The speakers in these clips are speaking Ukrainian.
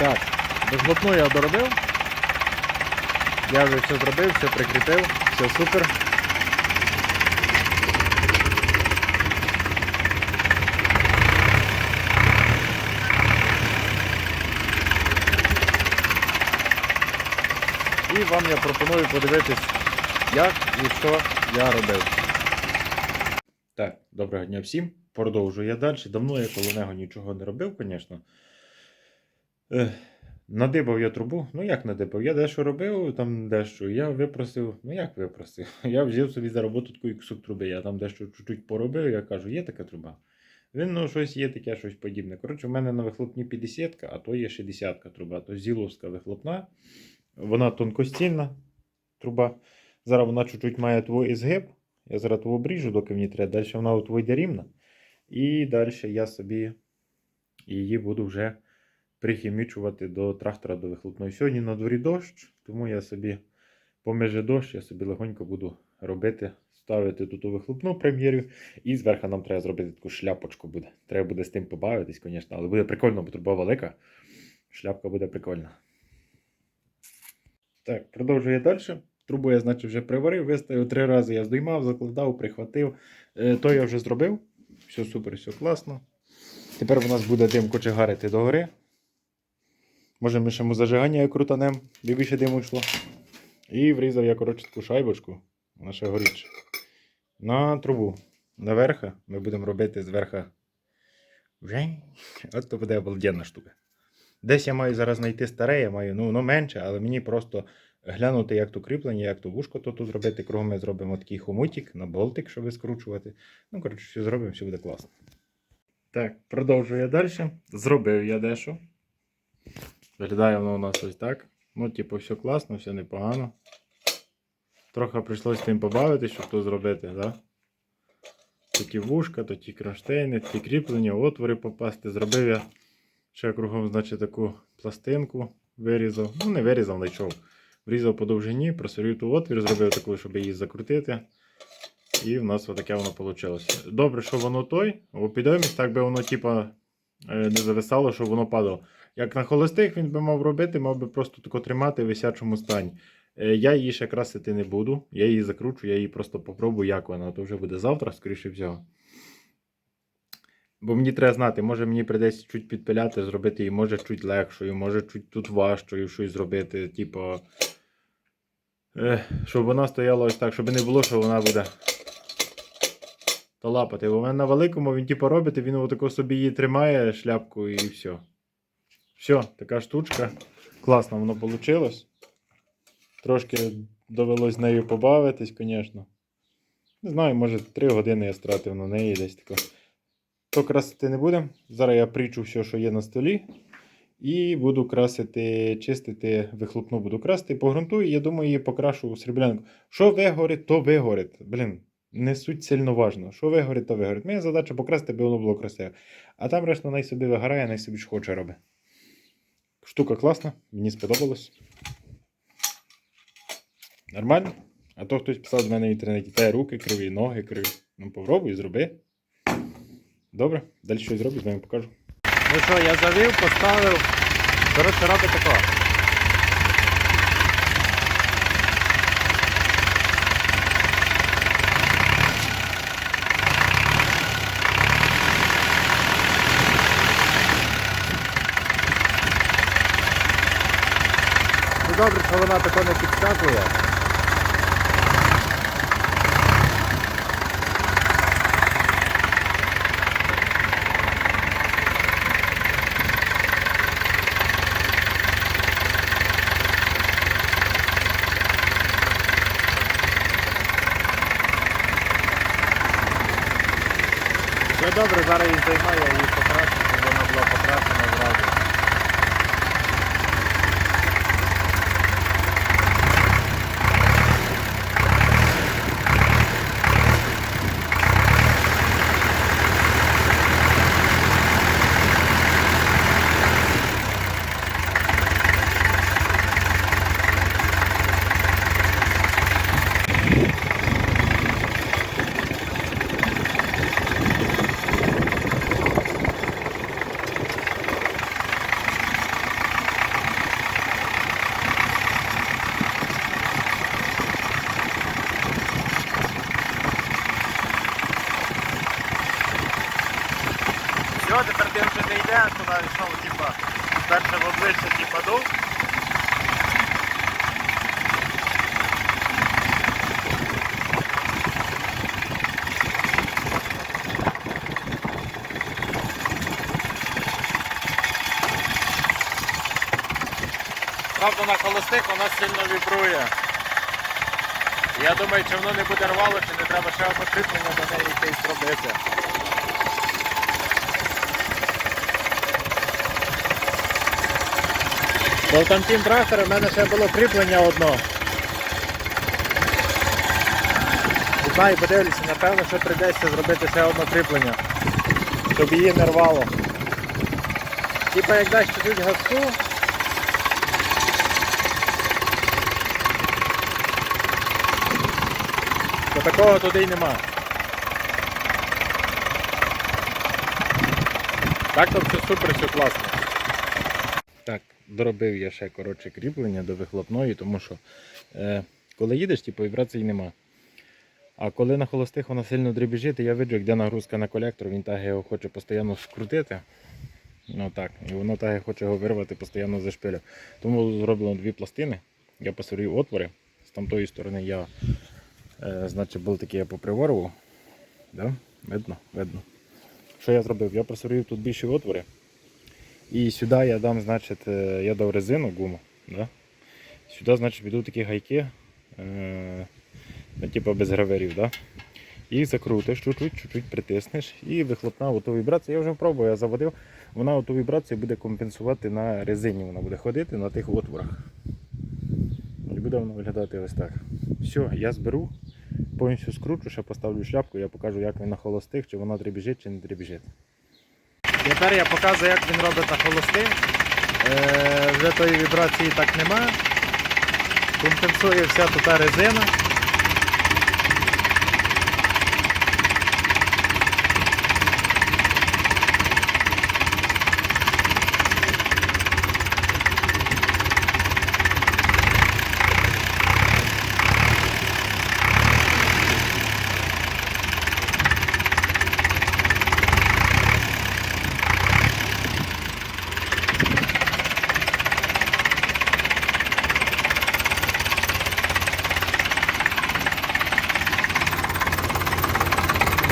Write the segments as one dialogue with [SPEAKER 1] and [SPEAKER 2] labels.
[SPEAKER 1] Так, безглотну я доробив. Я вже все зробив, все прикріпив, все супер. І вам я пропоную подивитись, як і що я робив. Так, доброго дня всім. Продовжую я далі. Давно я коло нього нічого не робив, звісно. Надибав я трубу. Ну як надибав? Я дещо робив, там дещо. Я випросив. Ну як випросив? Я взяв собі за роботу таку кусок труби. Я там дещо чуть-чуть поробив, я кажу, є така труба. Він ну, щось є таке, щось подібне. Коротше, у мене на вихлопні 50, а то є 60 труба. То зіловська вихлопна. Вона тонкостільна труба. Зараз вона чуть-чуть має твій ізгиб. Я зараз того обріжу, доки мені треба. Далі вона от вийде рівна. І далі я собі її буду вже прихімічувати до трактора до вихлопної. Сьогодні на дворі дощ, тому я собі поміж дощ, я собі легонько буду робити, ставити тут у вихлопну прем'єрю. І зверху нам треба зробити таку шляпочку буде. Треба буде з тим побавитись, звісно, але буде прикольно, бо труба велика. Шляпка буде прикольна. Так, продовжую далі. Трубу я, значить, вже приварив, виставив три рази я здоймав, закладав, прихватив. Е, то я вже зробив. Все супер, все класно. Тепер у нас буде дим кочегарити догори. Може ми ще му зажигання крутанем, де більше диму йшло. І врізав я, коротше, таку шайбочку, вона ще горить. На трубу. Наверха ми будемо робити зверха. От то буде обалденна штука. Десь я маю зараз знайти старе, я маю, ну воно менше, але мені просто глянути, як то кріплення, як то вушко то тут зробити. Кругом ми зробимо такий хомутик на болтик, щоб скручувати. Ну, коротше, все зробимо, все буде класно. Так, продовжую я далі. Зробив я дещо. Виглядає воно у нас ось так. Ну, типу, все класно, все непогано. Трохи прийшлося тим побавитися, щоб то зробити, да? То ті вушка, то ті кронштейни, ті кріплення, отвори попасти. Зробив я ще кругом, значить, таку пластинку вирізав. Ну, не вирізав, знайшов. Врізав по довжині, просверлив ту отвір, зробив таку, щоб її закрутити. І в нас отаке воно вийшло. Добре, що воно той, у підйомість, так би воно, типа, не зависало, щоб воно падало. Як на холостих він би мав робити, мав би просто тако тримати в висячому стані. Е, Я її ще красити не буду. Я її закручу, я її просто попробую, як вона. То вже буде завтра, скоріше всього. Бо мені треба знати, може мені прийдеться чуть підпиляти, зробити її, може чуть легшою, може чуть тут важчою щось зробити, типу. е, Щоб вона стояла ось так, щоб не було, що вона буде то лапати. В мене на великому він типу робить, і він отако собі її тримає шляпку і все. Все, така штучка. Класно воно вийшло. Трошки довелось нею побавитись, звісно. Не знаю, може 3 години я стратив на неї десь тако. То красити не будемо. Зараз я причу все, що є на столі. І буду красити, чистити, вихлопну буду красити. Погрунтую, я думаю, її покрашу у сріблянку. Що вигорить, то вигорить. Блін, не суть сильно важно. Що вигорить, то вигорить. Моя задача покрасити, аби воно було красиве. А там решта най собі вигорає, най собі що хоче робить. Штука класна, мені сподобалось. Нормально? А то хтось писав до мене в інтернеті, та руки криві, ноги криві. Ну попробуй, зроби. Добре, далі щось зроблю, з вами покажу. Ну що, я завів, поставив. Коротше, робить тако. Добре, що вона тако не підскакує. Все добре, зараз її її покрашу, щоб вона була покрашена зразу. Типа, перше в обличчя, типа, дув. Правда, на холостих вона сильно вібрує. Я думаю, чи воно не буде рвало, чи не треба ще потрібно до неї якесь зробити. Бо в тамтім тракторі в мене ще було кріплення одно. Не Знаю, подивлюся, напевно, що прийдеться зробити ще одне кріплення, щоб її не рвало. Типа як дасть чуть газку, то такого туди й нема. Так то все супер, все класно. Доробив я ще коротше кріплення до вихлопної, тому що е, коли їдеш, типу, вібрацій нема. А коли на холостих вона сильно дребіжить, я виджу, де нагрузка на колектор, він так його хоче постійно скрутити. Ну так, і воно так і хоче його вирвати постійно за шпилю. Тому зроблено дві пластини. Я посорів отвори. З тамтої сторони я, е, значить, був такий я поприворував. Да? Видно? Видно. Що я зробив? Я просорив тут більші отвори. І сюди я дам, значить, е, я дав резину, гуму. Да? Сюди, значить, підуть такі гайки, е, ну, типу без граверів. Да? Їх закрутиш, чуть-чуть, притиснеш і вихлопна оту вібрація. Я вже пробував, я заводив. Вона оту вібрацію буде компенсувати на резині. Вона буде ходити на тих отворах. І буде воно виглядати ось так. Все, я зберу, повністю скручу, ще поставлю шляпку, я покажу, як він на холостих, чи воно дребіжить, чи не дребіжить. Тепер я показую, як він робить на холости. Е, вже тої вібрації так нема. Компенсує вся тута резина.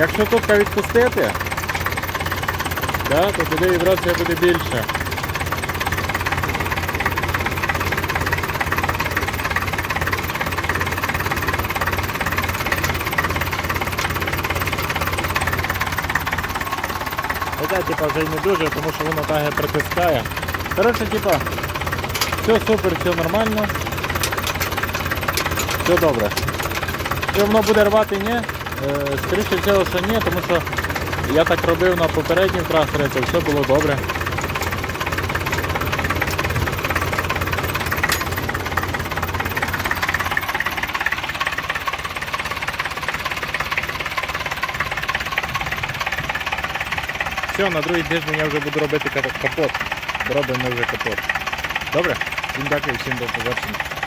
[SPEAKER 1] Якщо тут відпустити, да, то тоді вібрація буде більше. Хоча типа вже й не дуже, тому що воно так і притискає. Коротше, типа, все супер, все нормально. Все добре. Чи воно буде рвати, ні? Е, Скоріше всього, що ні, тому що я так робив на попередніх тракторах, це все було добре. Все, на другий тиждень я вже буду робити капот. Робимо вже капот. Добре? Всім дякую, всім до побачення.